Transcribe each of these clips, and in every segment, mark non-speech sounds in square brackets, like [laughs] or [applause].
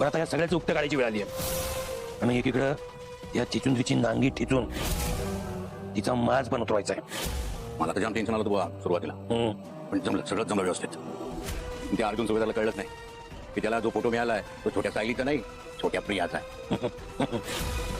पण आता या सगळ्याचं उक्त काढायची वेळ आली आहे. आणि एकीकडं या चिचुंद्रीची नांगी ठेचून तिचा माज पण उतरवायचा आहे. मला तर जाम टेन्शन आलं होतं बुवा सुरुवातीला. हम्म. पण जमलं सगळं जमलं व्यवस्थित. त्या अर्जुन सुभेदारला कळलंच नाही की त्याला जो फोटो मिळाला आहे तो छोट्या सायलीचा नाही छोट्या प्रियाचा आहे. [laughs]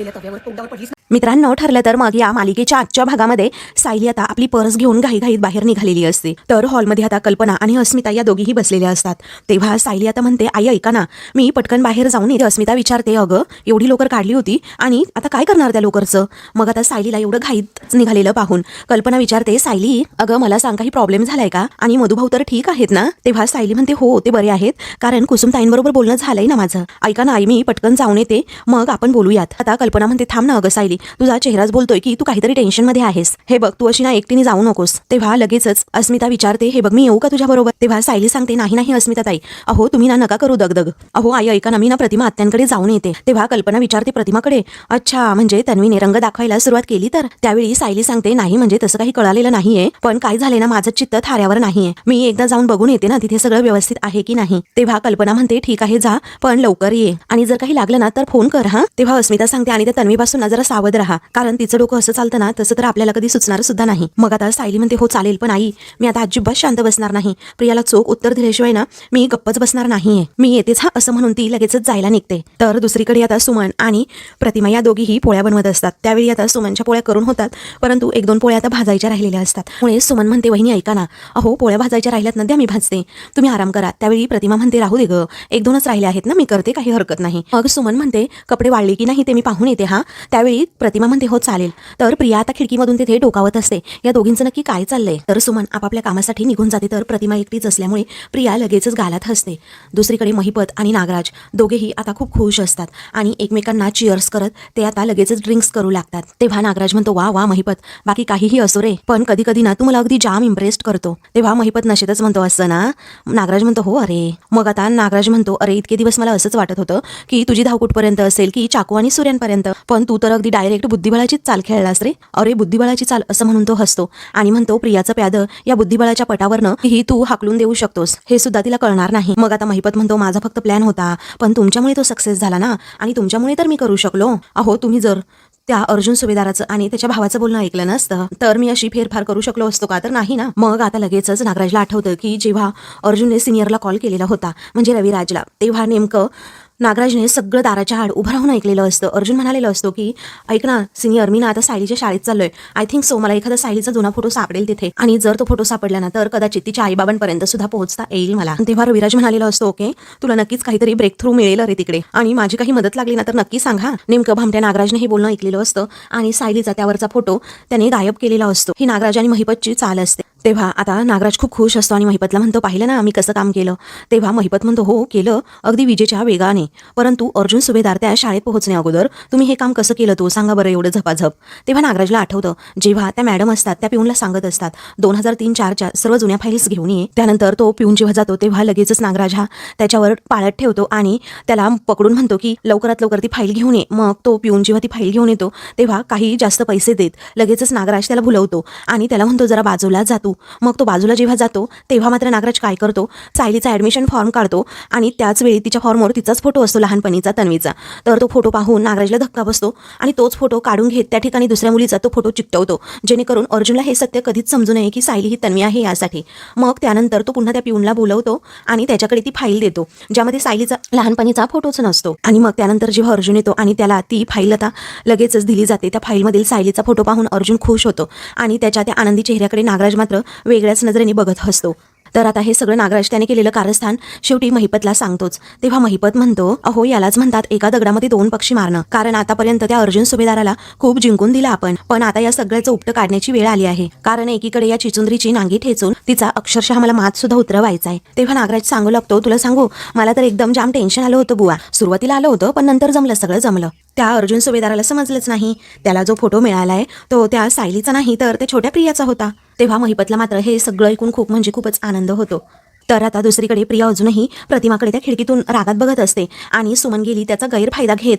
Brilha também, o dólar por risco. मित्रांनो ठरलं तर मग या मालिकेच्या आजच्या भागामध्ये सायली आता आपली पर्स घेऊन घाईघाईत बाहेर निघालेली असते. तर हॉलमध्ये आता कल्पना आणि अस्मिता या दोघीही बसलेल्या असतात. तेव्हा सायली आता म्हणते आई ऐका ना मी पटकन बाहेर जाऊन येते अस्मिता विचारते अगं एवढी लोकर काढली होती आणि आता काय करणार त्या लोकरचं? मग आता सायलीला एवढं घाईत निघालेलं पाहून कल्पना विचारते सायली अगं मला सांग काही प्रॉब्लेम झालाय का? आणि मधुभाऊ तर ठीक आहेत ना? तेव्हा सायली म्हणते हो ते बरे आहेत कारण कुसुमताईंबरोबर बोलणं झालंय ना माझं. ऐका ना आई मी पटकन जाऊन येते मग आपण बोलूयात. आता कल्पना म्हणते थांब ना अगं सायली तुझा चेहराच बोलतोय की तू काहीतरी टेन्शनमध्ये आहेस. हे बघ तू अशी ना एकटीने जाऊ नकोस. तेव्हा लगेचच अस्मिता विचारते हे बघ मी येऊ का तुझ्या बरोबर तेव्हा सायली सांगते नाही नाही अस्मिता ताई अहो तुम्ही ना नका करू दगदग. अहो आई ऐका ना मी ना प्रतिमा आत्यांकडे जाऊन येते. तेव्हा कल्पना विचारते प्रतिमाकडे अच्छा म्हणजे तन्वीने रंग दाखवायला सुरुवात केली तर? त्यावेळी सायली सांगते नाही म्हणजे तसं काही कळालेलं नाहीये पण काय झाले ना माझं चित्त थाऱ्यावर नाहीये. मी एकदा जाऊन बघून येते ना तिथे सगळं व्यवस्थित आहे की नाही. तेव्हा कल्पना म्हणते ठीक आहे जा पण लवकर ये. आणि जर काही लागलं ना तर फोन कर हा? तेव्हा अस्मिता सांगते आणि त्या तन्वीपासून ना जरा सावध राहा. कारण तिचं डोकं असं चालतं ना तसं तर आपल्याला कधी सुचणार सुद्धा नाही. मग आता सायली म्हणते हो चालेल पण आई मी आता अजिबात शांत बसणार नाही. प्रियाला चोख उत्तर दिल्याशिवाय ना मी गप्पच बसणार नाहीये. मी येतेच हा असं म्हणून ती लगेचच जायला निघते. तर दुसरीकडे आता सुमन आणि प्रतिमा या दोघीही पोळ्या बनवत असतात. त्यावेळी आता सुमनच्या पोळ्या करून होतात परंतु एक दोन पोळ्या आता भाजायच्या राहिलेल्या असतात. मुळे सुमन म्हणते वहिनी ऐका ना. अहो पोळ्या भाजायच्या राहिल्यात ना द्या मी भाजते. तुम्ही आराम करा. त्यावेळी प्रतिमा म्हणते राहू दे ग. एक दोनच राहिले आहेत ना मी करते काही हरकत नाही. मग सुमन म्हणते कपडे वाळले की नाही ते मी पाहून येते हा. त्यावेळी प्रतिमा म्हणते हो चालेल. तर प्रिया आता खिडकीमधून तिथे डोकावत असते. या दोघींचं नक्की काय चाललंय? तर सुमन आपापल्या कामासाठी निघून जाते तर प्रतिमा एकटीच असल्यामुळे प्रिया लगेचच गालात हसते. दुसरीकडे महिपत आणि नागराज दोघेही आता खूप खुश असतात आणि एकमेकांना चिअर्स करत ते आता लगेचच ड्रिंक्स करू लागतात. तेव्हा नागराज म्हणतो वा वा महिपत बाकी काहीही असो रे पण कधी कधी ना तू मला अगदी जाम इम्प्रेस्ड करतो. तेव्हा महिपत नशेतच म्हणतो असं ना? नागराज म्हणतो हो अरे. मग आता नागराज म्हणतो अरे इतके दिवस मला असंच वाटत होतं की तुझी धाव कुठपर्यंत असेल की चाकू आणि सूर्यांपर्यंत पण तू तर अगदी डायरेक्ट बुद्धिबळाचीच चाल खेळलास रे. अरे बुद्धिबळाची चाल असं म्हणून तो हसतो. आणि म्हणतो प्रियाचं प्याद या बुद्धिबळाच्या पटावरनं ही तू हाकलून देऊ शकतोस. हे सुद्धा तिला कळणार नाही. मग आता महिपत म्हणतो माझा फक्त प्लॅन होता पण तुमच्यामुळे तो सक्सेस झाला ना? आणि तुमच्यामुळे तर मी करू शकलो. अहो तुम्ही जर त्या अर्जुन सुभेदाराचं आणि त्याच्या भावाचं बोलणं ऐकलं नसतं तर मी अशी फेरफार करू शकलो असतो का? तर नाही ना? मग आता लगेचच नागराजला आठवतं की जेव्हा अर्जुनने सिनियरला कॉल केलेला होता म्हणजे रविराजला तेव्हा नेमकं नागराजने सगळं दाराच्या आड उभं राहून ऐकलेलं असतं. अर्जुन म्हणालेलं असतो की ऐक ना सिनियर मी ना आता सायलीच्या शाळेत चाललोय. आय थिंक सो मला एखादा सायलीचा जुना फोटो सापडेल तिथे. आणि जर तो फोटो सापडला ना तर कदाचित तिच्या आईबाबांपर्यंत सुद्धा पोहोचता येईल मला. तेव्हा रविराज म्हणालेला असतो ओके तुला नक्कीच काहीतरी ब्रेक थ्रू मिळेल रे तिकडे. आणि माझी काही मदत लागली ना तर नक्की सांगा नेमकं भामट्या नागराजने हे बोलणं ऐकलेलं असतं आणि सायलीचा त्यावरचा फोटो त्याने गायब केलेला असतो. ही नागराज आणि महिपतची चाल असते. तेव्हा आता नागराज खूप खुश असतो आणि महिपतला म्हणतो पाहिलं ना आम्ही कसं काम केलं. तेव्हा महिपत म्हणतो हो केलं. अगदी विजेच्या वेगाने. परंतु अर्जुन सुभेदार त्या शाळेत पोहोचण्या अगोदर तुम्ही हे काम कसं केलं तो? सांगा बरं एवढं झपाझप. तेव्हा नागराजला आठवतं जेव्हा त्या मॅडम असतात त्या पिऊनला सांगत असतात दोन हजार तीन चारच्या सर्व जुन्या फाईल्स घेऊन ये. त्यानंतर तो पिऊन जेव्हा जातो तेव्हा लगेचच नागराज हा त्याच्यावर पाळत ठेवतो आणि त्याला पकडून म्हणतो की लवकरात लवकर ती फाईल घेऊन ये. मग तो पिऊन जेव्हा ती फाईल घेऊन येतो तेव्हा काही जास्त पैसे देत लगेचच नागराज त्याला भुलवतो आणि त्याला म्हणतो जरा बाजूला जातो मग तो बाजूला जेव्हा जातो तेव्हा मात्र नागराज काय करतो? सायलीचा ॲडमिशन फॉर्म काढतो आणि त्याच वेळी तिच्या फॉर्मवर तिचाच फोटो असतो लहानपणीचा तन्वीचा. तर तो फोटो पाहून नागराजला धक्का बसतो आणि तोच फोटो काढून घेत त्या ठिकाणी दुसऱ्या मुलीचा तो फोटो चिकटवतो. जेणेकरून अर्जुनला हे सत्य कधीच समजू नये की सायली ही तन्वी आहे यासाठी. मग त्यानंतर तो पुन्हा त्या पिऊनला बोलवतो आणि त्याच्याकडे ती फाईल देतो ज्यामध्ये सायलीचा लहानपणीचा फोटोच नसतो. आणि मग त्यानंतर जेव्हा अर्जुन येतो आणि त्याला ती फाईल आता लगेचच दिली जाते त्या फाईलमधील सायलीचा फोटो पाहून अर्जुन खुश होतो आणि त्याच्या त्या आनंदी चेहऱ्याकडे नागराज मात्र वेगळ्याच नजरेने बघत असतो. तर आता हे सगळं नागराज त्याने केलेलं कारस्थान शेवटी महिपतला सांगतोच. तेव्हा महिपत म्हणतो अहो यालाच म्हणतात एका दगडामध्ये दोन पक्षी मारणं. कारण आतापर्यंत त्या अर्जुन सुभेदाराला खूप जिंकून दिला आपण. पण आता या सगळ्याचं उपट काढण्याची वेळ आली आहे. कारण एकीकडे या चिचुंद्रीची नांगी ठेचून तिचा अक्षरशः मला मात सुद्धा उतरवायचा आहे तेव्हा नागराज सांगू लागतो तुला सांगू मला तर एकदम जाम टेन्शन आलं होतं बुवा. सुरुवातीला आलं होतं पण नंतर जमलं सगळं जमलं. त्या अर्जुन सुभेदाराला समजलंच नाही. त्याला जो फोटो मिळालाय तो त्या सायलीचा नाही तर त्या छोट्या प्रियाचा होता. तेव्हा महिपतला मात्र हे सगळं ऐकून खूप म्हणजे खूपच आनंद होतो. तर आता दुसरीकडे प्रिया अजूनही प्रतिमाकडे त्या खिडकीतून रागात बघत असते आणि सुमन गेली त्याचा गैरफायदा घेत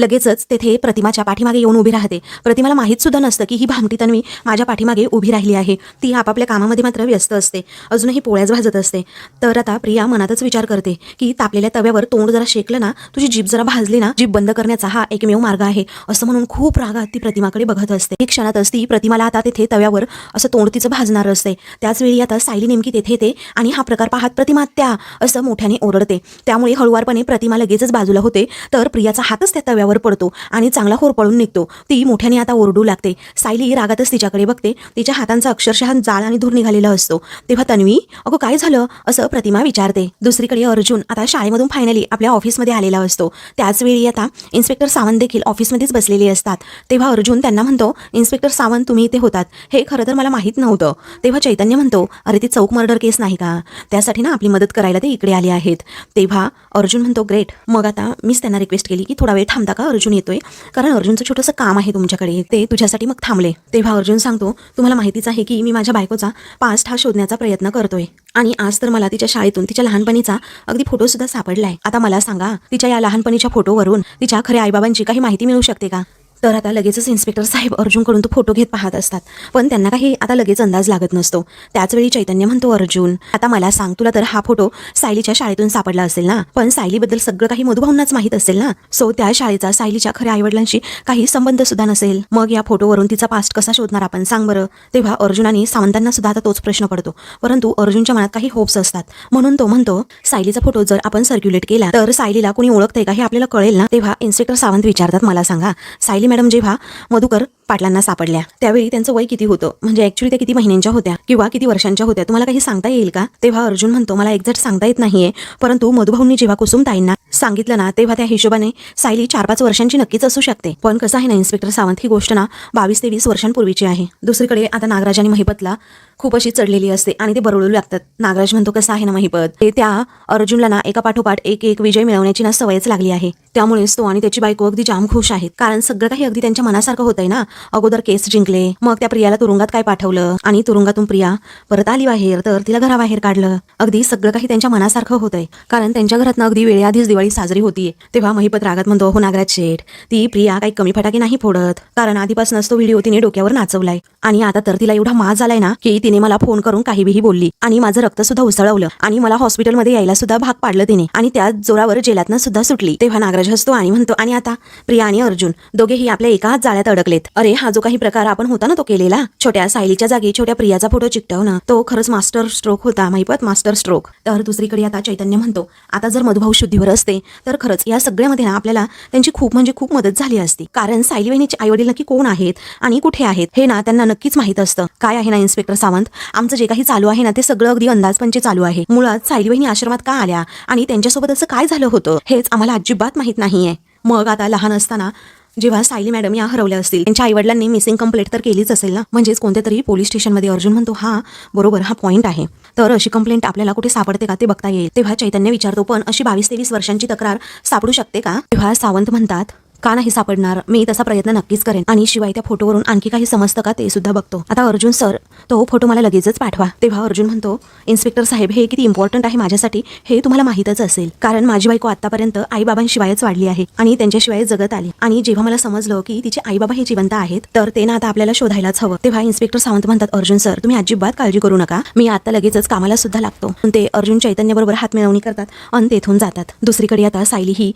लगेचच तेथे प्रतिमाच्या पाठीमागे येऊन उभी राहते. प्रतिमाला माहीत सुद्धा नसतं की ही भामटी तन्वी माझ्या पाठीमागे उभी राहिली आहे. ती आपापल्या कामामध्ये मात्र व्यस्त असते. अजूनही पोळ्याच भाजत असते. तर आता प्रिया मनातच विचार करते की तापलेल्या तव्यावर तोंड जरा शेकलं ना तुझी जीभ जरा भाजली ना जीभ बंद करण्याचा हा एकमेव मार्ग आहे असं म्हणून खूप रागात ती प्रतिमाकडे बघत असते. एक क्षणातच ती प्रतिमाला आता तेथे तव्यावर असं तोंड तिचं भाजणार असते. त्याचवेळी आता सायली नेमकी तेथे येते आणि हा प्रकार पाहत प्रतिमा त्या असं मोठ्याने ओरडते. त्यामुळे हळुवारपणे प्रतिमा लगेचच बाजूला होते. तर प्रियाचा हातच त्या तव्यावर पडतो आणि चांगला होरपळून निघतो. ती मोठ्याने आता ओरडू लागते. सायली रागातच तिच्याकडे बघते. तिच्या हातांचा अक्षरशः जाळ आणि धूर निघालेला असतो. तेव्हा तन्वी अगो काय झालं? असं प्रतिमा विचारते. दुसरीकडे अर्जुन आता शाळेमधून फायनली आपल्या ऑफिसमध्ये आलेला असतो. त्याचवेळी आता इन्स्पेक्टर सावंत देखील ऑफिसमध्येच बसलेले असतात. तेव्हा अर्जुन त्यांना म्हणतो इन्स्पेक्टर सावंत तुम्ही इथे होतात. हे खरं तर मला माहीत नव्हतं. तेव्हा चैतन्य म्हणतो अरे ती चौक मर्डर केस नाही का? त्यासाठी ना आपली मदत करायला ते इकडे आले आहेत. तेव्हा अर्जुन म्हणतो ग्रेट. मग आता मीच त्यांना रिक्वेस्ट केली की थोडा वेळ थांबता का अर्जुन येतोय? कारण अर्जुनचं छोटंसं काम आहे तुमच्याकडे. ते तुझ्यासाठी मग थांबले. तेव्हा अर्जुन सांगतो तुम्हाला माहितीच आहे की मी माझ्या बायकोचा पास्ट हा शोधण्याचा प्रयत्न करतोय. आणि आज तर मला तिच्या शाळेतून तिच्या लहानपणीचा अगदी फोटो सुद्धा सापडलाय. आता मला सांगा तिच्या या लहानपणीच्या फोटोवरून तिच्या खऱ्या आईबाबांची काही माहिती मिळू शकते का? तर आता लगेचच इन्स्पेक्टर साहेब अर्जुनकडून तो फोटो घेत पाहत असतात. पण त्यांना काही आता लगेच अंदाज लागत नसतो. त्याचवेळी चैतन्य म्हणतो अर्जुन आता मला सांग तुला तर हा फोटो सायलीच्या शाळेतून सापडला असेल ना? पण सायलीबद्दल सगळं काही मधुभावनाच माहीत असेल ना? सो त्या शाळेचा सायलीच्या खऱ्या आईवडिलांशी काही संबंध सुद्धा नसेल. मग या फोटोवरून तिचा पास्ट कसा शोधणार आपण? सांग बरं. तेव्हा अर्जुनाने सावंतांना सुद्धा आता तोच प्रश्न पडतो. परंतु अर्जुनच्या मनात काही होप्स असतात. म्हणून तो म्हणतो सायलीचा फोटो जर आपण सर्क्युलेट केला तर सायलीला कोणी ओळखते का हे आपल्याला कळेल ना? तेव्हा इन्स्पेक्टर सावंत विचारतात मला सांगा सायली मॅडम जेव्हा मधुकर पाटलांना सापडल्या. त्यावेळी त्यांचं वय किती होतं? म्हणजे ऍक्च्युली त्या किती महिन्यांच्या होत्या? किंवा किती वर्षांच्या होत्या? तुम्हाला काही सांगता येईल का? तेव्हा अर्जुन म्हणतो मला एक्झॅक्ट सांगता येत नाहीये. परंतु मधुभाऊंनी जेव्हा कुसुमताईंना सांगितलं ना तेव्हा त्या हिशोबाने सायली चार पाच वर्षांची नक्कीच असू शकते. पण कसं आहे ना इन्स्पेक्टर सावंत ही गोष्ट ना बावीस ते वीस वर्षांपूर्वीची आहे. दुसरीकडे आता नागराज आणि महिपतला खूप अशी चढलेली असते आणि ते बरळू लागतात. नागराज म्हणतो कसं आहे ना महिपत? ते त्या अर्जुनला ना एका पाठोपाठ एक एक विजय मिळवण्याची ना सवयच लागली आहे. त्यामुळेच तो आणि त्याची बायको अगदी जाम खुश आहेत. कारण सगळं काही अगदी त्यांच्या मनासारखं होतंय ना. अगोदर केस जिंकले. मग त्या प्रियाला तुरुंगात काय पाठवलं? आणि तुरुंगातून प्रिया परत आली बाहेर तर तिला घराबाहेर काढलं. अगदी सगळं काही त्यांच्या मनासारखं होतंय. कारण त्यांच्या घरातनं अगदी वेळेआधीच दिवाळी साजरी होतीये. तेव्हा महिपत रागात म्हणतो हो नागराज शेठ ती प्रिया काही कमी फटाके नाही फोडत. कारण आधीपासूनच तो व्हिडिओ तिने डोक्यावर नाचवलाय. आणि आता तर तिला एवढा माज आलाय ना की तिने मला फोन करून काहीही बोलली. आणि माझं रक्त सुद्धा उसळवलं. आणि मला हॉस्पिटलमध्ये यायला सुद्धा भाग पाडलं तिने. आणि त्या जोरावर जेलातनं सुद्धा सुटली. तेव्हा नागराज हसतो आणि म्हणतो आणि आता? प्रिया आणि अर्जुन दोघेही आपल्या एकाच जाळ्यात अडकलेत. अरे हा जो काही प्रकार आपण होता ना तो केलेला छोट्या सायलीच्या जागी छोट्या प्रियाचा फोटो चिकटवणं तो खरंच मास्टर स्ट्रोक होता माहिपत मास्टर स्ट्रोक. तर दुसरीकडे आता चैतन्य म्हणतो. आता जर मधुभाऊ शुद्धीवर असते तर खरंच या सगळ्यामध्ये ना आपल्याला त्यांची खूप म्हणजे खूप मदत झाली असती. कारण सायली वहिनीचे आईवडील नक्की कोण आहेत आणि कुठे आहेत हे ना त्यांना नक्कीच माहीत असतं. काय आहे ना इन्स्पेक्टर सावंत? आमचं जे काही चालू आहे ना ते सगळं अगदी अंदाजपंचे चालू आहे. मुळात सायली वहिनी आश्रमात का आल्या आणि त्यांच्यासोबत असं काय झालं होतं हेच आम्हाला अजिबात माहीत नाहीये. मग आता लहान असताना जेव्हा सायली मॅडम या हरवल्या असतील त्यांच्या आईवडिलांनी मिसिंग कंप्लेंट तर केलीच असेल ना? म्हणजेच कोणत्या तरी पोलीस स्टेशनमध्ये अर्जुन म्हणतो हा बरोबर हा पॉईंट आहे. तर अशी कंप्लेंट आपल्याला कुठे सापडते का ते बघता येईल. तेव्हा चैतन्य विचारतो पण अशी बावीस तेवीस वर्षांची तक्रार सापडू शकते का? तेव्हा सावंत म्हणतात का नाही सापडणार? मी तसा प्रयत्न नक्कीच करेन. आणि शिवाय त्या फोटोवरून आणखी काही समजतं का ते सुद्धा बघतो. आता अर्जुन सर तो फोटो मला लगेचच पाठवा. तेव्हा अर्जुन म्हणतो इन्स्पेक्टर साहेब हे किती इम्पॉर्टंट आहे माझ्यासाठी. हे तुम्हाला माहीतच असेल. कारण माझी बायको आतापर्यंत आईबाबांशिवायच वाढली आहे आणि त्यांच्याशिवाय जगत आली. आणि जेव्हा मला समजलं की तिचे आईबाबा हे जिवंत आहेत तर ते ना आता आपल्याला शोधायलाच हवं. तेव्हा इन्स्पेक्टर सावंत म्हणतात अर्जुन सर तुम्ही अजिबात काळजी करू नका. मी आता लगेचच कामाला सुद्धा लागतो. ते अर्जुन चैतन्य बरोबर हात मिळवणी करतात आणि तेथून जातात. दुसरीकडे आता सायली ही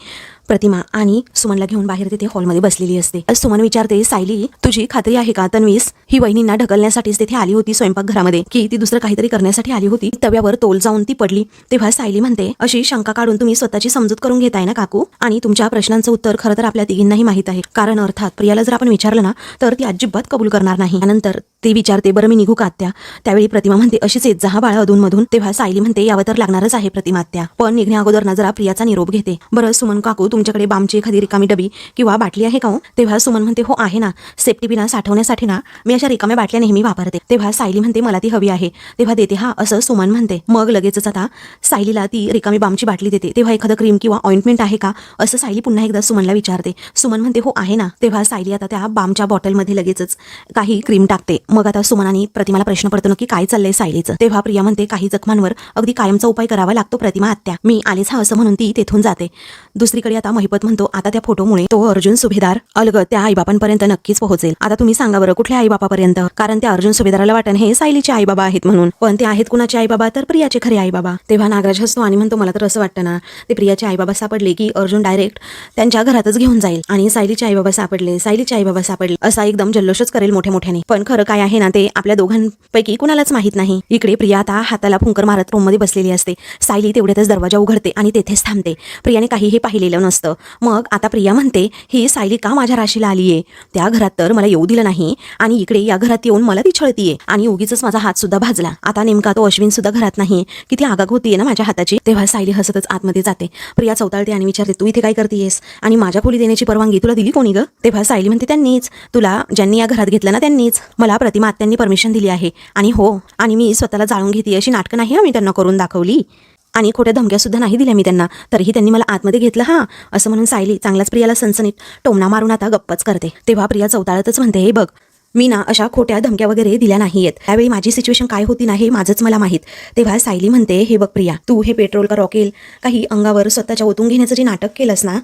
प्रतिमा आणि सुमनला घेऊन बाहेर तिथे हॉलमध्ये बसलेली असते. सुमन विचारते सायली तुझी खात्री आहे का तन्वीस? ही वहिनींना ढकलण्यासाठीच तिथे आली होती स्वयंपाकघरामध्ये की ती दुसरं काहीतरी करण्यासाठी आली होती? तव्यावर तोल जाऊन ती पडली. तेव्हा सायली म्हणते अशी शंका काढून तुम्ही स्वतःची समजूत करून घेताय ना काकू? आणि तुमच्या प्रश्नांचं उत्तर खरं तर आपल्या तिघींनाही माहीत आहे. कारण अर्थात प्रियाला जर आपण विचारलं ना तर ती अजिबात कबूल करणार नाही. नंतर ती विचारते बरं मी निघू का आत्या? त्यावेळी प्रतिमा म्हणते अशीच येत जहा बाळा अधूनमधून. तेव्हा सायली म्हणते यावं तर लागणारच आहे प्रतिमा आत्या. पण निघण्या अगोदर ना जरा प्रियाचा निरोप घेते. बरं सुमन काकू तुमच्याकडे बामची एखादी रिकामी डबी किंवा बाटली आहे का हो? तेव्हा सुमन म्हणते हो आहे ना. सेफ्टी बिना साठवण्यासाठी ना मी अशा रिकाम्या बाटल्या नेहमी वापरते. तेव्हा सायली म्हणते मला ती हवी आहे. तेव्हा देते हा असं सुमन म्हणते. मग लगेचच आता सायलीला ती रिकामी बामची बाटली देते. तेव्हा एखादं क्रीम किंवा ऑइंटमेंट आहे का? असं सायली पुन्हा एकदा सुमनला विचारते. सुमन म्हणते हो आहे ना. तेव्हा सायली आता त्या बामच्या बॉटलमध्ये लगेचच काही क्रीम टाकते. मग आता सुमनाने प्रतिमाला प्रश्न पडतो नक्की काय चाललंय सायलीचं? तेव्हा प्रिया म्हणते काही जखमांवर अगदी कायमचा उपाय करावा लागतो प्रतिमा आत्या. मी आलेच हा असं म्हणून ती तेथून जाते. दुसरीकडे आता महिपत म्हणतो आता त्या फोटोमुळे तो अर्जुन सुभेदार अलगत त्या आईबापांपर्यंत नक्कीच पोहोचेल. आता तुम्ही सांगा बरं कुठल्या आईबापापर्यंत? कारण त्या अर्जुन सुभेदाराला वाटण हे सायलीचे आईबाबा आहेत म्हणून. पण ते आहेत कुणाचे आईबाबा? तर प्रियाचे खरे आईबाबा. तेव्हा नागराज हसतो आणि म्हणतो मला तर असं वाटतं ना ते प्रियाचे आईबाबा सापडले की अर्जुन डायरेक्ट त्यांच्या घरातच घेऊन जाईल आणि सायलीचे आईबाबा सापडले सायलीचे आईबाबा सापडले असा एकदम जल्लोषच करेल मोठ्या मोठ्याने पण खरं काय आहे ना ते आपल्या दोघांपैकी कुणालाच माहीत नाही. इकडे प्रिया आता हाताला फुंकर मारत रूममध्ये बसलेली असते. सायली तेवढ्यातच दरवाजा उघडते आणि तेथेच थांबते. प्रियाने काही हे पाहिलेलं नसतं. मग आता प्रिया म्हणते ही सायली का माझ्या राशीला आलीये? त्या घरात तर मला येऊ दिलं नाही आणि इकडे या घरात येऊन मला ती छळतीये आणि उगीच माझा हात सुद्धा भाजला. आता नेमका तो अश्विन सुद्धा घरात नाही. किती आगाग होतीये ना माझ्या हाताची. तेव्हा सायली हसतच आतमध्ये जाते. प्रिया चौताळते आणि विचारते तू इथे काय करतेयस? आणि माझ्या खोली देण्याची परवानगी तुला दिली कोणी ग? तेव्हा सायली म्हणते त्यांनीच. तुला ज्यांनी या घरात घेतलं ना त्यांनीच. मला प्रतिमा आत्यांनी परमिशन दिली आहे. आणि हो आणि मी स्वतःला जाळून घेते अशी नाटकं नाही मी त्यांना करून दाखवली. आणि खोट्या धमक्यासुद्धा नाही दिल्या मी त्यांना. तरीही त्यांनी मला आतमध्ये घेतलं हा. असं म्हणून सायली चांगल्याच प्रियाला सनसनीत टोमणा मारून आता गप्पच करते. तेव्हा प्रिया चौताळतच म्हणते हे बघ मी ना अशा खोट्या धमक्या वगैरे दिल्या नाहीयेत. त्यावेळी माझी सिच्युएशन काय होती ना हे माझंच मला माहीत. तेव्हा सायली म्हणते हे बघ प्रिया तू हे पेट्रोल का रॉकेल काही अंगावर स्वतःच्या ओतून घेण्याचं जे नाटक केलंस ना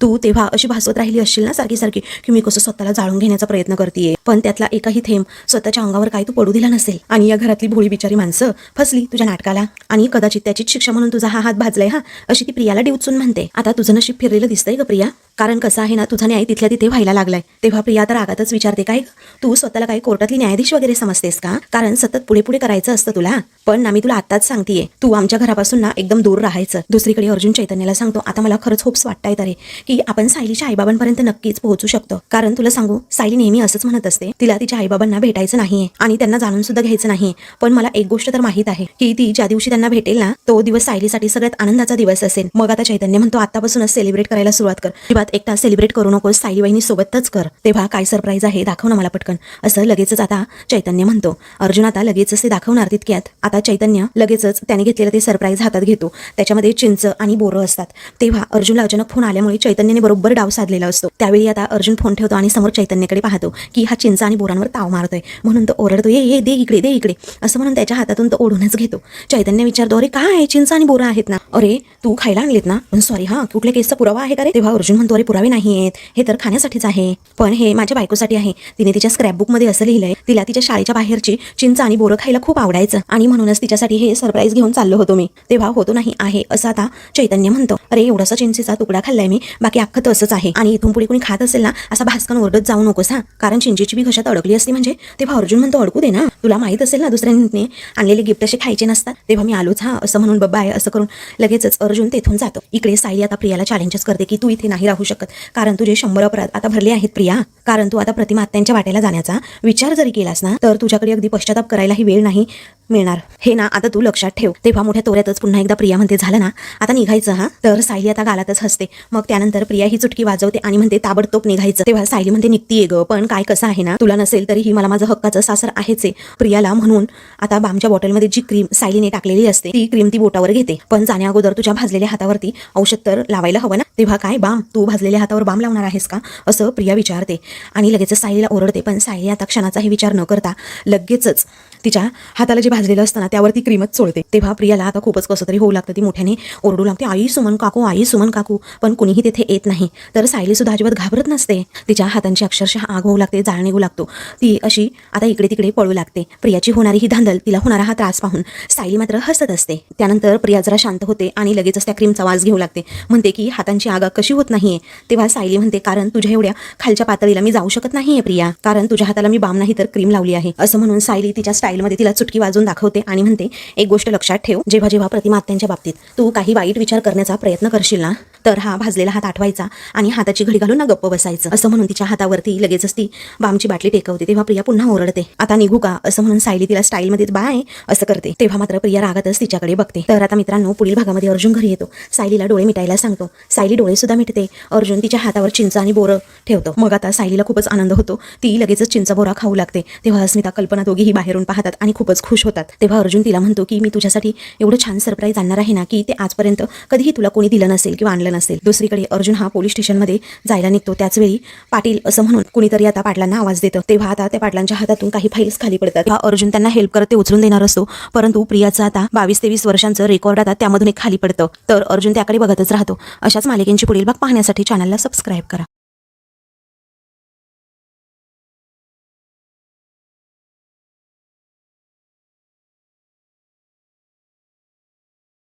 तू तेव्हा अशी भासवत राहिली असशील ना सारखी सारखी की मी कसं स्वतःला जाळून घेण्याचा प्रयत्न करते पण त्यातला एकाही थेंब स्वतःच्या अंगावर काही तू पडू दिला नसेल. आणि या घरातली भोळी बिचारी माणसं फसली तुझ्या नाटकाला. आणि कदाचित त्याचीच शिक्षा म्हणून तुझा हा हात भाजलाय हा? अशी ती प्रियाला डिवचून म्हणते. आता तुझं नशीब फिरलेलं दिसतंय का प्रिया. कारण कसं आहे ना तुझा न्याय तिथल्या तिथे व्हायला लागलाय. तेव्हा प्रिया तर रागातच विचारते काय तू स्वतःला काही कोर्टातली न्यायाधीश वगैरे समजतेस का? कारण सतत पुढे पुढे करायचं असतं तुला. पण ना मी तुला आताच सांगतेय. तू आमच्या घरापासून ना एकदम दूर राहायचं. दुसरीकडे अर्जुन चैतन्याला सांगतो आता मला खरंच होप्स वाटतायत अरे की आपण सायलीच्या आईबाबांपर्यंत नक्कीच पोहोचू शकतो. कारण तुला सांगू सायली नेहमी असंच म्हणत असते तिला तिच्या आईबाबांना भेटायचं नाहीये आणि त्यांना जाणून सुद्धा घ्यायचं नाही पण मला एक गोष्ट तर माहीत आहे की ती ज्या दिवशी त्यांना भेटेल ना तो दिवस सायलीसाठी सगळ्यात आनंदाचा दिवस असेल. मग आता चैतन्य म्हणतो आतापासूनच सेलिब्रेट करायला सुरुवात कर. अजिबात एकटा सेलिब्रेट करू नकोस सायली वहिनी सोबतच कर. तेव्हा काय सरप्राईज आहे दाखव ना मला पटकन. असं लगेचच आता चैतन्य म्हणतो. अर्जुन आता लगेचच ते दाखवणार तितक्यात. आता चैतन्य लगेचच त्याने घेतलेलं ते सरप्राईज हातात घेतो. त्याच्यामध्ये चिंच आणि बोरं असतात. तेव्हा अर्जुनला अचानक फोन आल्यामुळे चैतन्याने बरोबर डाव साधलेला असतो. त्यावेळी आता अर्जुन फोन ठेवतो आणि समोर चैतन्यकडे पाहतो की हा चिंच आणि बोरांवर ताव मारतोय. म्हणून तो ओरडतो ये ये दे इकडे दे इकडे. असं म्हणून त्याच्या हातातून तो ओढूनच घेतो. चैतन्य विचारतो अरे काय आहे? चिंच आणि बोरं आहेत ना? अरे तू खायला आणलेत ना? पण सॉरी हा कुठल्या केसचा पुरावा आहे का रे? तेव्हा अर्जुन म्हणतो द्वारे पुरावे नाही आहेत हे तर खाण्यासाठीच आहे. पण हे माझ्या बायकोसाठी आहे. तिने तिच्या स्क्रॅपबुकमध्ये असं लिहिलंय तिला तिच्या शाळेच्या बाहेरची चिंच आणि बोरं खायला खूप आवडायचं आणि म्हणूनच तिच्यासाठी हे सरप्राईज घेऊन चाललो होतो मी. तेव्हा होतो नाही आहे असं आता चैतन्य म्हणतो. अरे एवढासा चिंचेचा तुकडा खाल्लाय मी. बाकी अख्खं तसंच आहे. आणि इथून पुढे कोणी खात असेल ना असा भास्कन ओरडत जाऊ नकोस हा. कारण चिंचेची बी घशात अडकली असती म्हणजे? तेव्हा अर्जुन म्हणतो अडकू दे ना. तुला माहीत असेल ना दुसऱ्यांनी आणलेले गिफ्ट असे खायचे नसतात? तेव्हा मी आलोच हा असं म्हणून बब्बा आहे असं करून लगेचच अर्जुन तेथून जातो. इकडे सायली आता प्रियाला चॅलेंजेस करते की तू इथे नाही राहू शकत. कारण तुझे शंभर अपराध आता भरले आहेत प्रिया. कारण तू आता प्रतिमा आत्यांच्या वाटेला जाण्याचा विचार जरी केलास ना तर तुझ्याकडे अगदी पश्चाताप करायलाही वेळ नाही मिळणार. हे ना आता तू लक्षात ठेव. तेव्हा मोठ्या तोऱ्यातच पुन्हा एकदा प्रिया म्हणते झालं ना? आता निघायचं हा? तर सायली आता गालातच हसते. मग त्यानंतर प्रिया ही चुटकी वाजवते आणि म्हणते ताबडतोब निघायचं. तेव्हा सायली म्हणते निघतीये ग पण काय कसं आहे ना? तुला नसेल तरीही मला माझं हक्काचं सासर आहेच आहे. प्रियाला म्हणून आता बामच्या बॉटलमध्ये जी क्रीम सायलीने टाकलेली असते ती क्रीम ती बोटावर घेते. पण जाण्या अगोदर तुझ्या भाजलेल्या हातावरती औषध तर लावायला हवं ना? तेव्हा काय बाम तू भाजलेल्या हातावर बाम लावणार आहेस का? असं प्रिया विचारते. आणि लगेच सायलीला ओरडते पण सायली आता क्षणाचाही विचार न करता लगेचच तिच्या हाताला जे भाजलेलं असतं ना त्यावरती क्रीमच चोळते तेव्हा प्रियाला आता खूपच कसं तरी होऊ लागतं ती मोठ्याने ओरडू लागते आई सुमन काकू आई सुमन काकू. पण कुणीही तिथे येत नाही. तर सायली सुद्धा अजिबात घाबरत नसते. तिच्या हातांची अक्षरशः आग होऊ लागते जाळ निघू लागतो. ती अशी आता इकडे तिकडे पळू लागते. प्रियाची होणारी ही धांदल तिला होणारा हा त्रास पाहून सायली मात्र हसत असते. त्यानंतर प्रिया जरा शांत होते आणि लगेचच त्या क्रीमचा वास घेऊ लागते. म्हणते की हातांची आग कशी होत नाहीये? तेव्हा सायली म्हणते कारण तुझ्या एवढ्या खालच्या पातळीला मी जाऊ शकत नाहीये प्रिया. कारण तुझ्या हाताला मी बाम नाही तर क्रीम लावली आहे. असं म्हणून सायली तिच्या स्टाईलमध्ये तिला चुटकी वाजून दाखवते आणि म्हणते एक गोष्ट लक्षात ठेव जेव्हा जेव्हा प्रतिमा आत्यांच्या बाबतीत तू काही वाईट विचार करण्याचा प्रयत्न करशील ना तर हा भाजलेला हात आठवायचा आणि हाताची घडी घालून ना गप्प बसायचं. असं म्हणून तिच्या हातावरती लगेचच ती बामची बाटली टेकवते तेव्हा प्रिया पुन्हा ओरडते आता निघू का? असं म्हणून सायली तिला स्टाईलमध्ये बाय असं करते. तेव्हा मात्र प्रिया रागातच तिच्याकडे बघते. तर आता मित्रांनो पुढील भागामध्ये अर्जुन घरी येतो. सायलीला डोळे मिटायला सांगतो. सायली डोळे सुद्धा मिटते. अर्जुन तिच्या हातावर चिंच आणि बोरं ठेवतो. मग आता सायलीला खूपच आनंद होतो. ती लगेचच चिंच बोरा खाऊ लागते. तेव्हा अस्मिता कल्पना दोघीही बाहेरून राहतात आणि खूपच खुश होतात. तेव्हा अर्जुन तिला म्हणतो की मी तुझ्यासाठी एवढं छान सरप्राईज आणणार आहे ना की ते आजपर्यंत कधीही तुला कोणी दिलं नसेल किंवा आणलं नसेल. दुसरीकडे अर्जुन हा पोलीस स्टेशनमध्ये जायला निघतो. त्याचवेळी पाटील असं म्हणून कुणीतरी आता पाटलांना आवाज देतं. तेव्हा आता त्या पाटलांच्या हातातून काही फाईल्स खाली पडतात. तेव्हा अर्जुन त्यांना हेल्प करत ते उचलून देणार असतो. परंतु प्रियाचं आता बावीस तेवीस वर्षांचं रेकॉर्ड आता त्यामधून एक खाली पडतं. तर अर्जुन त्याकडे बघतच राहतो. अशाच मालिकेंची पुढील भाग पाहण्यासाठी चॅनलला सबस्क्राईब करा.